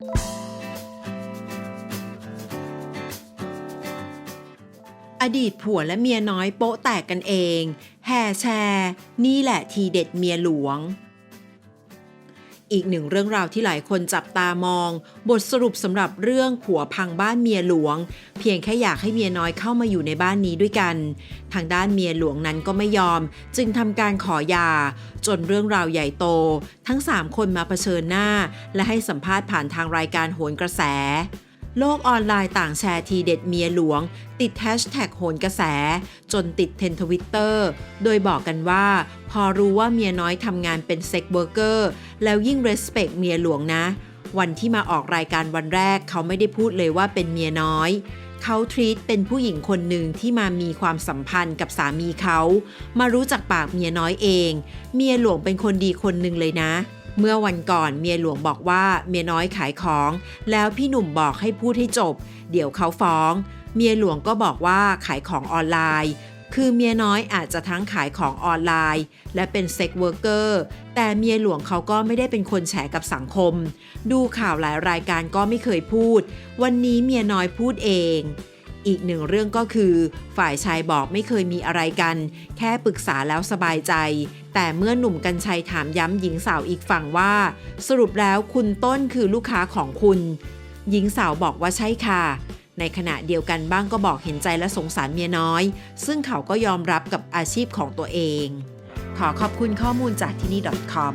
อดีตผัวและเมียน้อยโป๊ะแตกกันเอง แห่แชร์ นี่แหละทีเด็ดเมียหลวง อีกหนึ่งเรื่องราวที่หลายคนจับตามอง บทสรุปสำหรับเรื่องผัวพังบ้านเมียหลวง เพียงแค่อยากให้เมียน้อยเข้ามาอยู่ในบ้านนี้ด้วยกัน ทางด้านเมียหลวงนั้นก็ไม่ยอม จึงทำการขอหย่าจนเรื่องราวใหญ่โต ทั้ง 3 คนมาเผชิญหน้า และให้สัมภาษณ์ผ่านทางรายการโหนกระแส โลกออนไลน์ต่างแชร์ทีเด็ดเมียหลวง ติดแฮชแท็กโหนกระแส จนติดเทรนทวิตเตอร์โดยบอกกันว่า พอรู้ว่าเมียน้อยทำงานเป็นเซ็กเวอร์เกอร์ แล้วยิ่ง respect เมียหลวงนะ วันที่มาออกรายการวันแรกเขาไม่ได้พูดเลยว่าเป็นเมียน้อยเขาทรีตเป็นผู้หญิงคนหนึ่งที่มามีความสัมพันธ์กับสามีเขา มารู้จักปากเมียน้อยเอง เมียหลวงเป็นคนดีคนหนึ่งเลยนะ เมื่อวันก่อนเมียหลวงบอกว่าเมียน้อยขายของ แล้วพี่หนุ่มบอกให้พูดให้จบ เดี๋ยวเขาฟ้อง เมียหลวงก็บอกว่าขายของออนไลน์ คือเมียน้อยอาจจะทั้งขายของออนไลน์ และเป็นเซ็กเวอร์กเกอร์แต่เมียหลวงเขาก็ไม่ได้เป็นคนแฉกับสังคม ดูข่าวหลายรายการก็ไม่เคยพูด วันนี้เมียน้อยพูดเอง อีกหนึ่งเรื่องก็คือ ฝ่ายชายบอกไม่เคยมีอะไรกัน แค่ปรึกษาแล้วสบายใจ แต่เมื่อหนุ่มกัญชัยถามย้ำหญิงสาวอีกฝั่งว่า สรุปแล้วคุณต้นคือลูกค้าของคุณ หญิงสาวบอกว่าใช่ค่ะ ในขณะเดียวกันบ้างก็บอกเห็นใจและสงสารเมียน้อย ซึ่งเขาก็ยอมรับกับอาชีพของตัวเอง ขอขอบคุณข้อมูลจากที่นี่ .com